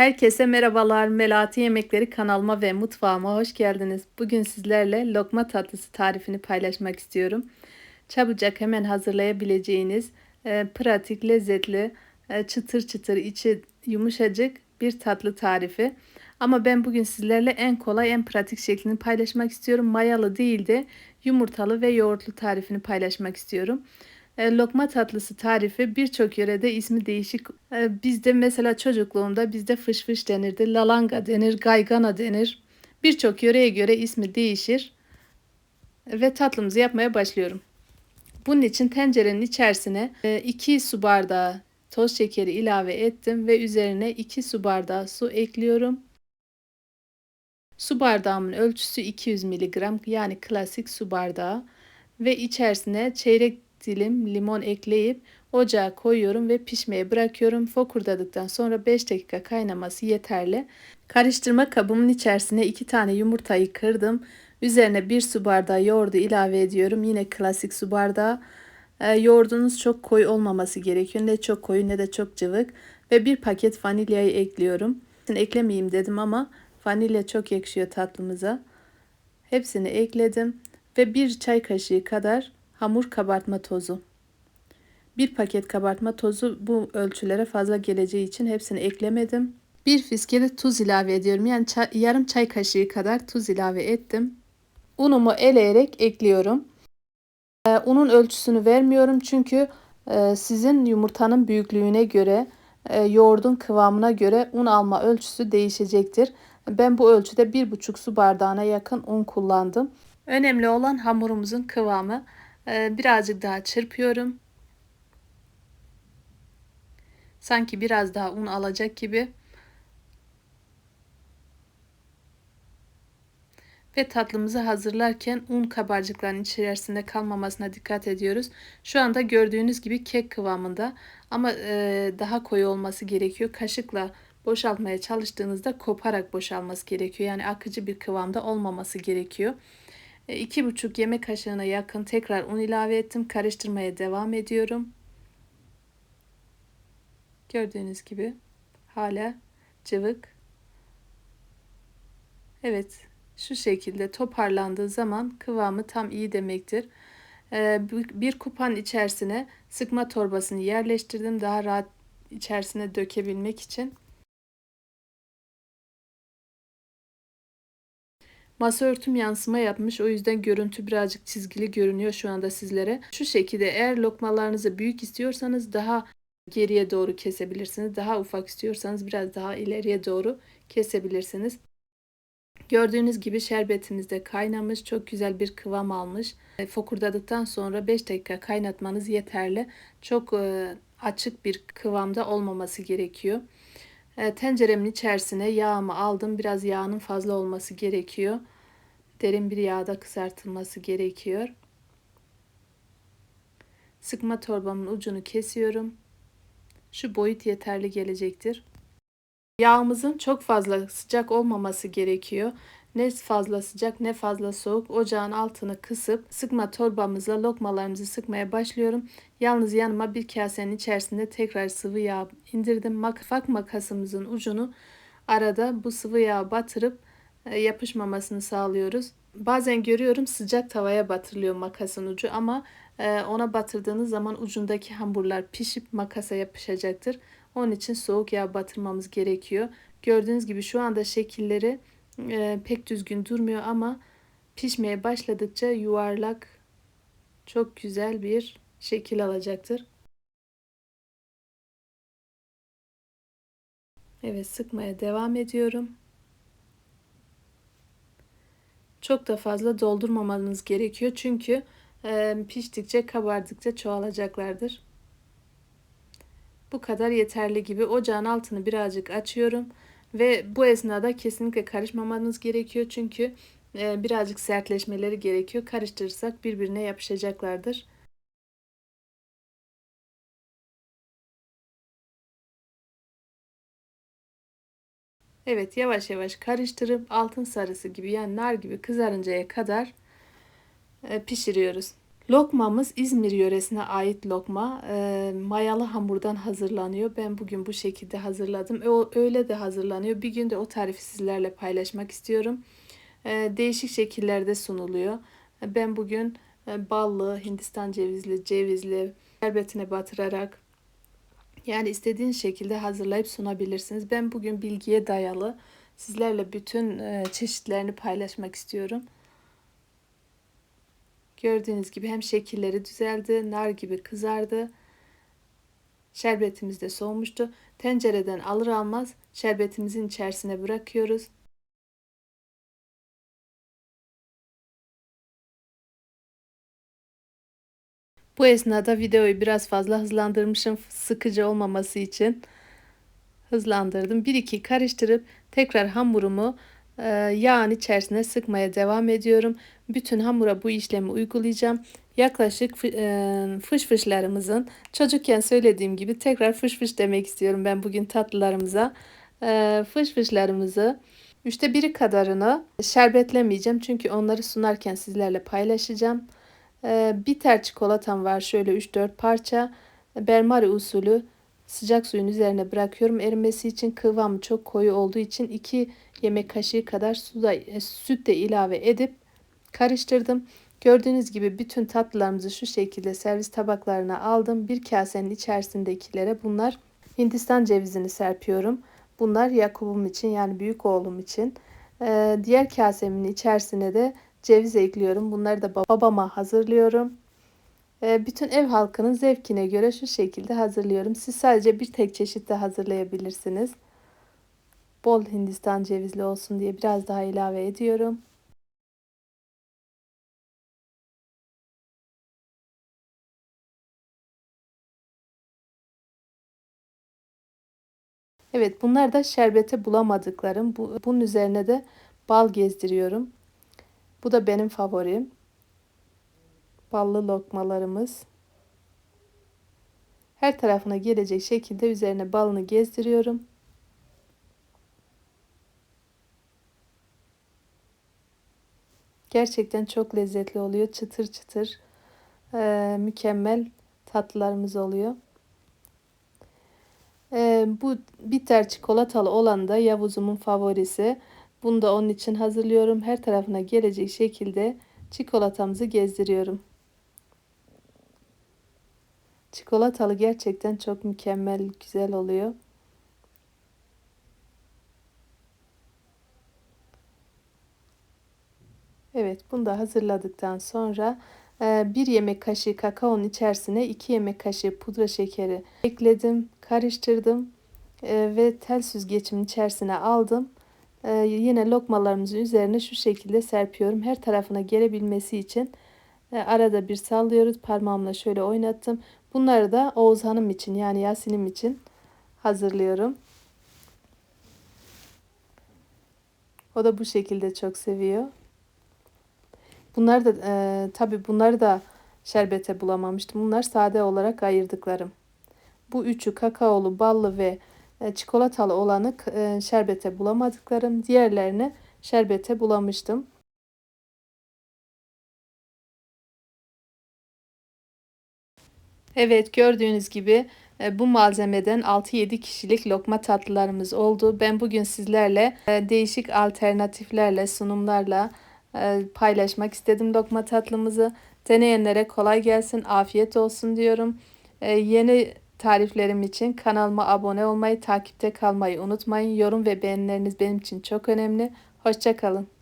Herkese merhabalar. Melati Yemekleri kanalıma ve mutfağıma hoş geldiniz. Bugün sizlerle lokma tatlısı tarifini paylaşmak istiyorum. Çabucak hemen hazırlayabileceğiniz e, pratik, lezzetli, e, çıtır çıtır, içi yumuşacık bir tatlı tarifi. Ama ben bugün sizlerle en kolay, en pratik şeklini paylaşmak istiyorum. Mayalı değil de yumurtalı ve yoğurtlu tarifini paylaşmak istiyorum. E, lokma tatlısı tarifi birçok yörede ismi değişik. E, bizde mesela çocukluğumda bizde fış fış denirdi, lalanga denir, gaygana denir. Birçok yöreye göre ismi değişir. Ve tatlımızı yapmaya başlıyorum. Bunun için tencerenin içerisine 2 e, su bardağı toz şekeri ilave ettim ve üzerine 2 su bardağı su ekliyorum. Su bardağımın ölçüsü 200 mg yani klasik su bardağı ve içerisine çeyrek dilim limon ekleyip ocağa koyuyorum ve pişmeye bırakıyorum. Fokurdadıktan sonra 5 dakika kaynaması yeterli. Karıştırma kabımın içerisine 2 tane yumurtayı kırdım. Üzerine 1 su bardağı yoğurdu ilave ediyorum. Yine klasik su bardağı. E, yoğurdunuz çok koyu olmaması gerekiyor. Ne çok koyu ne de çok cıvık. Ve bir paket vanilyayı ekliyorum. Eklemeyeyim dedim ama vanilya çok yakışıyor tatlımıza. Hepsini ekledim ve bir çay kaşığı kadar hamur kabartma tozu. Bir paket kabartma tozu bu ölçülere fazla geleceği için hepsini eklemedim. Bir fiske de tuz ilave ediyorum. Yani çay, yarım çay kaşığı kadar tuz ilave ettim. Unumu eleyerek ekliyorum. Ee, unun ölçüsünü vermiyorum çünkü e, sizin yumurtanın büyüklüğüne göre, e, yoğurdun kıvamına göre un alma ölçüsü değişecektir. Ben bu ölçüde 1,5 su bardağına yakın un kullandım. Önemli olan hamurumuzun kıvamı. Ee, birazcık daha çırpıyorum. Sanki biraz daha un alacak gibi. Ve tatlımızı hazırlarken un kabarcıkların içerisinde kalmamasına dikkat ediyoruz. Şu anda gördüğünüz gibi kek kıvamında ama e, daha koyu olması gerekiyor. Kaşıkla boşaltmaya çalıştığınızda koparak boşalması gerekiyor. Yani akıcı bir kıvamda olmaması gerekiyor. 2,5 e, yemek kaşığına yakın tekrar un ilave ettim. Karıştırmaya devam ediyorum. Gördüğünüz gibi hala cıvık. Evet şu şekilde toparlandığı zaman kıvamı tam iyi demektir. E, bir kupan içerisine sıkma torbasını yerleştirdim. Daha rahat içerisine dökebilmek için. Masa örtüm yansıma yapmış. O yüzden görüntü birazcık çizgili görünüyor şu anda sizlere. Şu şekilde eğer lokmalarınızı büyük istiyorsanız daha geriye doğru kesebilirsiniz. Daha ufak istiyorsanız biraz daha ileriye doğru kesebilirsiniz. Gördüğünüz gibi şerbetimiz de kaynamış. Çok güzel bir kıvam almış. E, fokurdadıktan sonra 5 dakika kaynatmanız yeterli. Çok e, açık bir kıvamda olmaması gerekiyor. E, tenceremin içerisine yağımı aldım. Biraz yağının fazla olması gerekiyor. Derin bir yağda kızartılması gerekiyor. Sıkma torbamın ucunu kesiyorum. Şu boyut yeterli gelecektir. Yağımızın çok fazla sıcak olmaması gerekiyor. Ne fazla sıcak ne fazla soğuk. Ocağın altını kısıp sıkma torbamızla lokmalarımızı sıkmaya başlıyorum. Yalnız yanıma bir kasenin içerisinde tekrar sıvı yağ indirdim. Mutfak makasımızın ucunu arada bu sıvı yağ batırıp e, yapışmamasını sağlıyoruz. Bazen görüyorum sıcak tavaya batırılıyor makasın ucu ama e, ona batırdığınız zaman ucundaki hamburlar pişip makasa yapışacaktır. Onun için soğuk yağ batırmamız gerekiyor. Gördüğünüz gibi şu anda şekilleri e, pek düzgün durmuyor ama pişmeye başladıkça yuvarlak çok güzel bir şekil alacaktır. Evet sıkmaya devam ediyorum. Çok da fazla doldurmamanız gerekiyor çünkü e, piştikçe kabardıkça çoğalacaklardır. Bu kadar yeterli gibi. Ocağın altını birazcık açıyorum. Ve bu esnada kesinlikle karışmamanız gerekiyor. Çünkü e, birazcık sertleşmeleri gerekiyor. Karıştırırsak birbirine yapışacaklardır. Evet yavaş yavaş karıştırıp altın sarısı gibi yani nar gibi kızarıncaya kadar e, pişiriyoruz. Lokmamız İzmir yöresine ait lokma. E, mayalı hamurdan hazırlanıyor. Ben bugün bu şekilde hazırladım. O, öyle de hazırlanıyor. Bir gün de o tarifi sizlerle paylaşmak istiyorum. E, değişik şekillerde sunuluyor. E, ben bugün e, ballı, Hindistan cevizli, cevizli, şerbetine batırarak yani istediğiniz şekilde hazırlayıp sunabilirsiniz. Ben bugün bilgiye dayalı sizlerle bütün e, çeşitlerini paylaşmak istiyorum. Gördüğünüz gibi hem şekilleri düzeldi, nar gibi kızardı. Şerbetimiz de soğumuştu. Tencereden alır almaz şerbetimizin içerisine bırakıyoruz. Bu esnada videoyu biraz fazla hızlandırmışım sıkıcı olmaması için. Hızlandırdım. 1-2 karıştırıp tekrar hamurumu yağın içerisine sıkmaya devam ediyorum. Bütün hamura bu işlemi uygulayacağım. Yaklaşık e, fış fışlarımızın çocukken söylediğim gibi tekrar fış fış demek istiyorum ben bugün tatlılarımıza. E, fış fışlarımızı üçte biri kadarını şerbetlemeyeceğim. Çünkü onları sunarken sizlerle paylaşacağım. E, bitter çikolatam var şöyle 3-4 parça. Bermari usulü sıcak suyun üzerine bırakıyorum. Erimesi için kıvamı çok koyu olduğu için 2 yemek kaşığı kadar suda, süt de ilave edip karıştırdım. Gördüğünüz gibi bütün tatlılarımızı şu şekilde servis tabaklarına aldım. Bir kasenin içerisindekilere bunlar Hindistan cevizini serpiyorum. Bunlar Yakup'um için yani büyük oğlum için. Ee, diğer kasemin içerisine de ceviz ekliyorum. Bunları da babama hazırlıyorum. Ee, bütün ev halkının zevkine göre şu şekilde hazırlıyorum. Siz sadece bir tek çeşit de hazırlayabilirsiniz. Bol Hindistan cevizli olsun diye biraz daha ilave ediyorum. Evet bunlar da şerbete bulamadıklarım. Bu, bunun üzerine de bal gezdiriyorum. Bu da benim favorim. Ballı lokmalarımız. Her tarafına gelecek şekilde üzerine balını gezdiriyorum. Gerçekten çok lezzetli oluyor. Çıtır çıtır. Ee, mükemmel tatlılarımız oluyor. Ee, bu bitter çikolatalı olan da Yavuz'umun favorisi. Bunu da onun için hazırlıyorum. Her tarafına gelecek şekilde çikolatamızı gezdiriyorum. Çikolatalı gerçekten çok mükemmel, güzel oluyor. Evet, bunu da hazırladıktan sonra e, bir yemek kaşığı kakaonun içerisine iki yemek kaşığı pudra şekeri ekledim, karıştırdım e, ve tel süzgecimin içerisine aldım. E, yine lokmalarımızın üzerine şu şekilde serpiyorum. Her tarafına gelebilmesi için arada bir sallıyoruz. Parmağımla şöyle oynattım. Bunları da Oğuz Hanım için yani Yasin'im için hazırlıyorum. O da bu şekilde çok seviyor. Bunlar da e, tabi bunları da şerbete bulamamıştım. Bunlar sade olarak ayırdıklarım. Bu üçü kakaolu, ballı ve e, çikolatalı olanı e, şerbete bulamadıklarım. Diğerlerini şerbete bulamıştım. Evet gördüğünüz gibi e, bu malzemeden 6-7 kişilik lokma tatlılarımız oldu. Ben bugün sizlerle e, değişik alternatiflerle, sunumlarla e, paylaşmak istedim lokma tatlımızı. Deneyenlere kolay gelsin, afiyet olsun diyorum. Yeni tariflerim için kanalıma abone olmayı, takipte kalmayı unutmayın. Yorum ve beğenileriniz benim için çok önemli. Hoşçakalın.